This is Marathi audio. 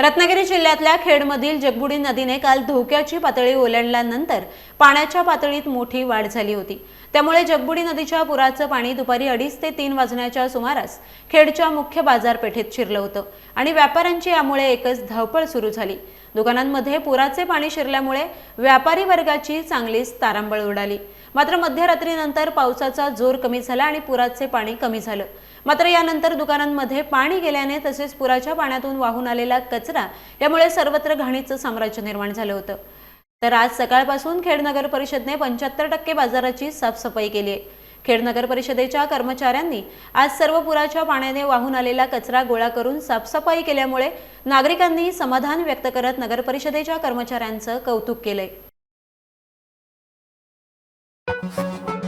रत्नागिरी जिल्ह्यातल्या खेडमधील जगबुडी नदीने काल धोक्याची पातळी ओलांडल्यानंतर पाण्याच्या पातळीत मोठी वाढ झाली होती. त्यामुळे जगबुडी नदीच्या पुराचं पाणी दुपारी अडीच ते तीन वाजण्याच्या सुमारास खेडच्या मुख्य बाजारपेठेत शिरलं होतं आणि व्यापाऱ्यांची यामुळे एकच धावपळ सुरू झाली. दुकानांमध्ये पुराचे पाणी शिरल्यामुळे व्यापारी वर्गाची चांगलीच तारांबळ उडाली. मात्र मध्यरात्रीनंतर पावसाचा जोर कमी झाला आणि पुराचे पाणी कमी झालं. मात्र यानंतर दुकानांमध्ये पाणी गेल्याने तसेच पुराच्या पाण्यातून वाहून आलेला कचरा यामुळे सर्वत्र घाणीचं साम्राज्य निर्माण झालं होतं. तर आज सकाळपासून खेड नगर परिषदने पंच्याहत्तर टक्के बाजाराची साफसफाई केली आहे. खेड नगर परिषदेच्या कर्मचाऱ्यांनी आज सर्व पुराच्या पाण्याने वाहून आलेला कचरा गोळा करून साफसफाई केल्यामुळे नागरिकांनी समाधान व्यक्त करत नगर परिषदेच्या कर्मचाऱ्यांचं कौतुक केलंय. Thank you.